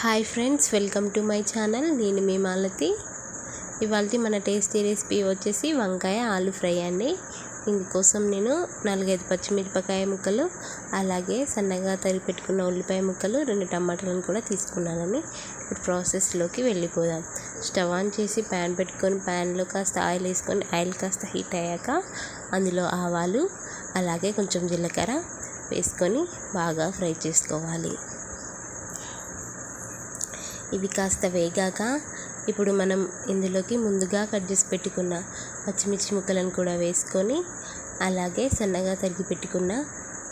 Hi friends welcome to my channel. నేను మీ మాలతి. ఇవాళ మన టేస్టీ రెసిపీ వచ్చేసి వంకాయ ఆలు ఫ్రై అండి. ఇందుకోసం నేను నాలుగైదు పచ్చిమిరపకాయ ముక్కలు అలాగే సన్నగా తరిపెట్టుకున్న ఉల్లిపాయ ముక్కలు రెండు టమాటాలను కూడా తీసుకున్నానండి. ఇప్పుడు ప్రాసెస్లోకి వెళ్ళిపోదాం. స్టవ్ ఆన్ చేసి ప్యాన్ పెట్టుకొని ప్యాన్లో కాస్త ఆయిల్ వేసుకొని ఆయిల్ కాస్త హీట్ అయ్యాక అందులో ఆవాలు అలాగే కొంచెం జీలకర్ర వేసుకొని బాగా ఫ్రై చేసుకోవాలి. ఇవి కాస్త వేగాక ఇప్పుడు మనం ఇందులోకి ముందుగా కట్ చేసి పెట్టుకున్న పచ్చిమిర్చి ముక్కలను కూడా వేసుకొని అలాగే సన్నగా తరిగి పెట్టుకున్న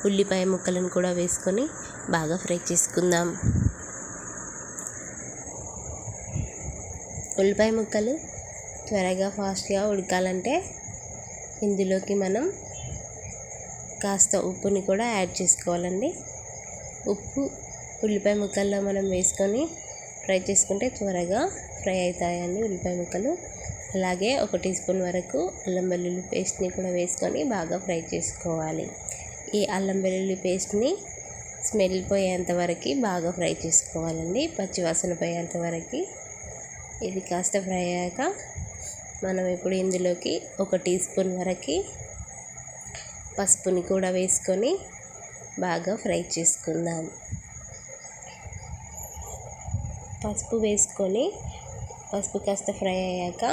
ఉల్లిపాయ ముక్కలను కూడా వేసుకొని బాగా ఫ్రై చేసుకుందాం. ఉల్లిపాయ ముక్కలు త్వరగా ఫాస్ట్గా ఉడకాలంటే ఇందులోకి మనం కాస్త ఉప్పుని కూడా యాడ్ చేసుకోవాలండి. ఉప్పు ఉల్లిపాయ ముక్కల్లో మనం వేసుకొని ఫ్రై చేసుకుంటే త్వరగా ఫ్రై అవుతాయండి ఉల్లిపాయ ముక్కలు. అలాగే ఒక టీ స్పూన్ వరకు అల్లం వెల్లుల్లి పేస్ట్ని కూడా వేసుకొని బాగా ఫ్రై చేసుకోవాలి. ఈ అల్లం వెల్లుల్లి పేస్ట్ని స్మెల్ పోయేంత వరకు బాగా ఫ్రై చేసుకోవాలండి. పచ్చివాసన పోయేంత వరకు. ఇది కాస్త ఫ్రై అయ్యాక మనం ఇప్పుడు ఇందులోకి ఒక టీ స్పూన్ వరకు పసుపుని కూడా వేసుకొని బాగా ఫ్రై చేసుకుందాం. పసుపు వేసుకొని పసుపు కాస్త ఫ్రై అయ్యాక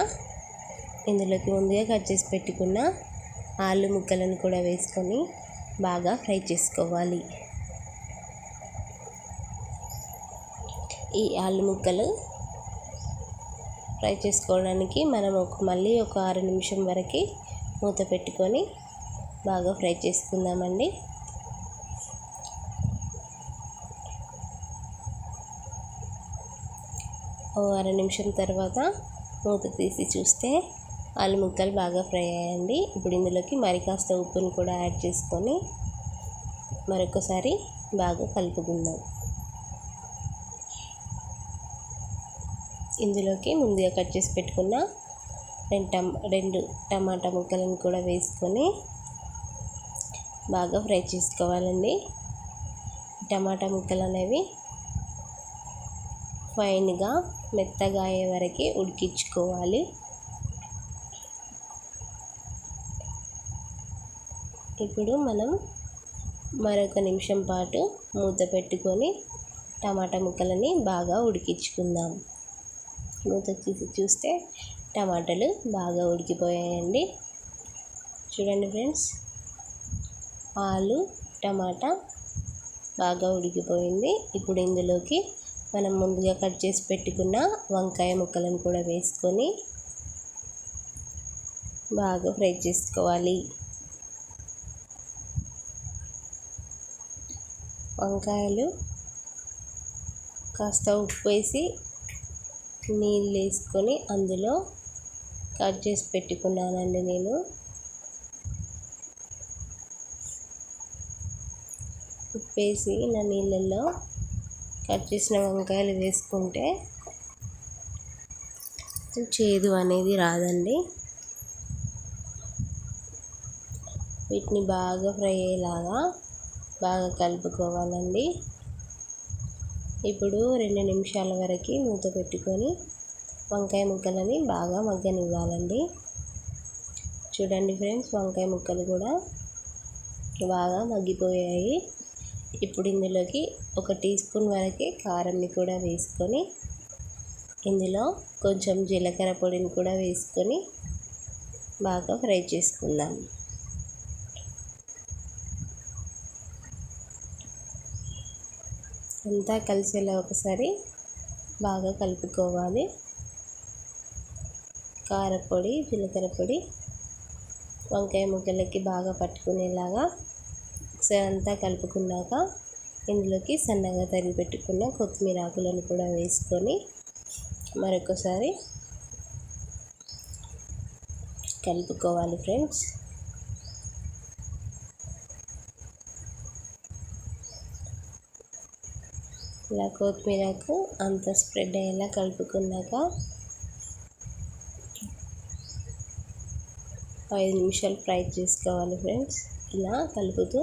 ఇందులోకి ముందుగా కట్ చేసి పెట్టుకున్న ఆలు ముక్కలను కూడా వేసుకొని బాగా ఫ్రై చేసుకోవాలి. ఈ ఆలు ముక్కలు ఫ్రై చేసుకోవడానికి మనం ఒక మళ్ళీ ఒక ఆరు నిమిషం వరకు మూత పెట్టుకొని బాగా ఫ్రై చేసుకుందామండి. అర నిమిషం తర్వాత మూత తీసి చూస్తే ఆలు ముక్కలు బాగా ఫ్రై అయ్యాయండి. ఇప్పుడు ఇందులోకి మరి కాస్త ఉప్పుని కూడా యాడ్ చేసుకొని మరొకసారి బాగా కలుపుకుందాం. ఇందులోకి ముందుగా కట్ చేసి పెట్టుకున్న రెండు టమ్ రెండు టమాటా ముక్కలను కూడా వేసుకొని బాగా ఫ్రై చేసుకోవాలండి. టమాటా ముక్కలు అనేవి ఫైన్గా మెత్తగా అయ్యే వరకు ఉడికించుకోవాలి. ఇప్పుడు మనం మరొక నిమిషం పాటు మూత పెట్టుకొని టమాటా ముక్కలని బాగా ఉడికించుకుందాం. మూత తీసి చూస్తే టమాటాలు బాగా ఉడికిపోయాయండి. చూడండి ఫ్రెండ్స్ ఆలు టమాటా బాగా ఉడికిపోయింది. ఇప్పుడు ఇందులోకి మనం ముందుగా కట్ చేసి పెట్టుకున్న వంకాయ ముక్కలను కూడా వేసుకొని బాగా ఫ్రై చేసుకోవాలి. వంకాయలు కాస్త ఉప్పు వేసి నీళ్ళు వేసుకొని అందులో కట్ చేసి పెట్టుకున్నానండి నేను. ఉప్పు వేసి నా నీళ్ళల్లో కట్ చేసిన వంకాయలు వేసుకుంటే చేదు అనేది రాదండి. వీటిని బాగా ఫ్రై అయ్యేలాగా బాగా కలుపుకోవాలండి. ఇప్పుడు రెండు నిమిషాల వరకు మూత పెట్టుకొని వంకాయ ముక్కలని బాగా మగ్గనివ్వాలండి. చూడండి ఫ్రెండ్స్ వంకాయ ముక్కలు కూడా బాగా మగ్గిపోయాయి. ఇప్పుడు ఇందులోకి ఒక టీ స్పూన్ వరకే కారంని కూడా వేసుకొని ఇందులో కొంచెం జీలకర్ర పొడిని కూడా వేసుకొని బాగా ఫ్రై చేసుకుందాం. అంతా కలిసేలా ఒకసారి బాగా కలుపుకోవాలి. కారపొడి జీలకర్ర పొడి వంకాయ ముక్కలకి బాగా పట్టుకునేలాగా ఒకసారి అంతా కలుపుకున్నాక ఇందులోకి సన్నగా తరిగి పెట్టుకున్న కొత్తిమీర ఆకులను కూడా వేసుకొని మరొకసారి కలుపుకోవాలి ఫ్రెండ్స్. ఇలా కొత్తిమీరకు అంత స్ప్రెడ్ అయ్యేలా కలుపుకున్నాక ఐదు నిమిషాలు ఫ్రై చేసుకోవాలి ఫ్రెండ్స్. ఇలా కలుపుతూ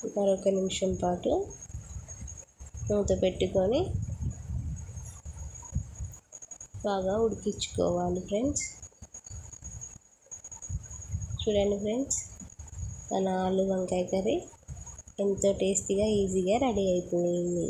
మరొక నిమిషం పాటు మూత పెట్టుకొని బాగా ఉడికించుకోవాలి ఫ్రెండ్స్. చూడండి ఫ్రెండ్స్ మన ఆలు వంకాయ కర్రీ ఎంతో టేస్టీగా ఈజీగా రెడీ అయిపోయింది.